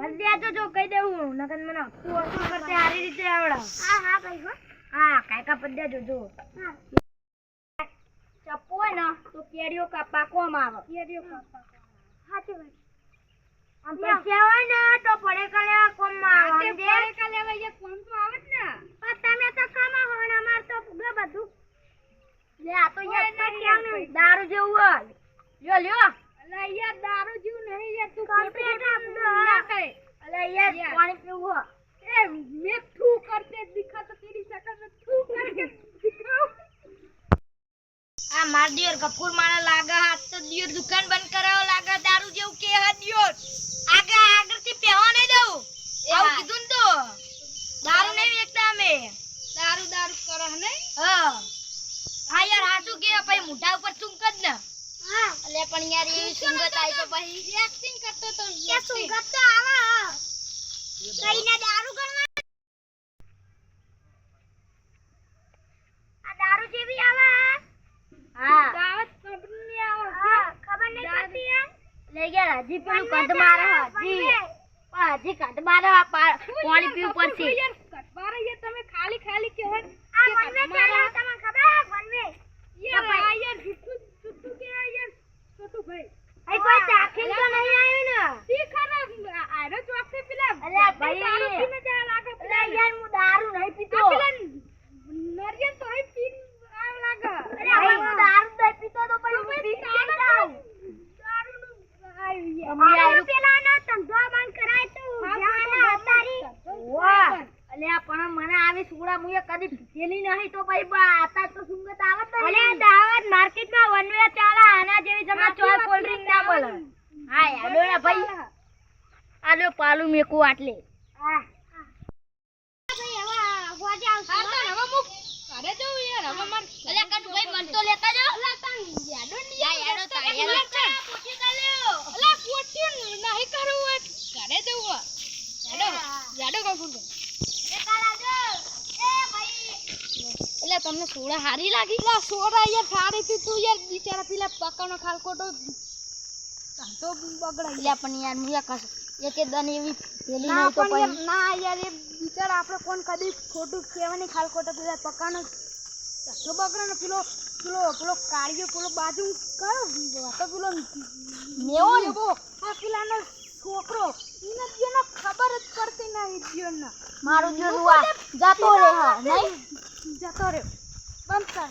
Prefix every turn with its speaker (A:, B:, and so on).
A: વધ્યા તો જો કહી દેવું. નકર મને તું વસ્તુ કરતે સારી રીતે આવડાવ હા કાકા પદ્યા જોજો ચપ્પુ હોય ને તો કેરીઓ પાકવામાં આવે. કેરીઓ આમ પૈસા હોય ને તો પડે કલે કોમમાં આવે. સમજે? પણ તમે તો કમાવો ને અમાર તો બધું. લે આ તો યાર દારૂ જેવું હોય. લ્યો લ્યો. દારૂ જેવું નહીં યાર તું કમ્પ્લીટ ના કહે અલે યાર પાણી પીવું એ મેં થૂ કરતે દિખા તો તેરી શકલ મેં થૂ કરકે દિખાઉ આ માર દિયર કપૂર મારા લાગે હાથ તો દિયર દુકાન બંધ કરાવો લાગે દારૂ જેવું કે હા દિયર. આગળ આગળથી પહેવા નહીં દઉં આવું કીધું ને તો. દારૂ નહીં વેચતા અમે.
B: દારૂ દારૂ કરો નહીં?
A: હા. હા યાર હાચું કે પછી મોઢા ઉપર ચૂંક જ ને.
B: હા
A: અલે પણ યાર એવી સુંગત આવી તો પછી.
B: એક્ટિંગ કરતો તો
A: કે સુંગત તો આવે. કઈને દારૂ ગણવા આ દારૂ જેવી આવે. હા.
B: દાવત કંપની આવો
A: હા ખબર નહીં પડતી યાર ગયા હજી પણ કદ મારે હજી. હજી કદ મારે પાણી પીવું પડશે.
B: યાર યાર તમે ખાલી ખાલી કહેવાય
A: આ વનવે ચાલે તમને ખબર હે વનવે
B: યાર
A: ભાઈ.
B: આ યાર જુઠ્ઠું જુઠ્ઠું કે આ યાર છોટું ભાઈ
A: અહીં કોઈ ચાખીને તો નહીં આવ્યું ને
B: તી ખરા આરે ચોકસે પેલા
A: અલ્યા ભાઈ.
B: દારૂ પીને જાય લાગે
A: અલે યાર હું દારૂ નહીં પીતો.
B: નરિયન તો હઈ પીન આવ લાગે.
A: અરે હું દારૂ નહીં પીતો તો પછી હું પી કે જાઉં.
B: દારૂનું આવી યાર
A: અમે આયુ ધંધો બંધ કરાય તો. જાના તારી વાહ. અલ્યા પણ મને આવી સુગડા મુએ કદી પીધેલી નહીં તો ભાઈ આતા તો સુંગત આવત અલ્યા દાવત માર્કેટમાં વનવે ચાલે આના જેવી જમા ચોય કોલ્ડ ડ્રિંક ના બોલે. હા યાડોડા ભાઈ. આલો પાલુ મેકુ આટલે.
B: તમને સોડા હારી લાગી? એટલે સોડા યાર સારી હતી તું યાર. બિચારા પેલા પકાનો ખાલકોટો તો બગડાઈ
A: અલ્યા પણ યાર, મુયા કસ એકે દન એવી પેલી
B: ના
A: નહીં તો
B: યાર
A: પછી
B: ના યાર એ બિચારા આપણે કોણ કદી ખોટું કહેવાની ખાલકોટો પેલા પકાનો ધક્કો બગડાનો પેલો પેલો પેલો કાળિયો પેલો બાજુ કયો તો પેલો
A: મેવો?
B: આ પેલાનો છોકરો. એને જેનો ખબર જ પડતી નહીં જીવનને.
A: મારું જો જતો રહે નહીં?
B: જતો રહ્યો. બંધ કરે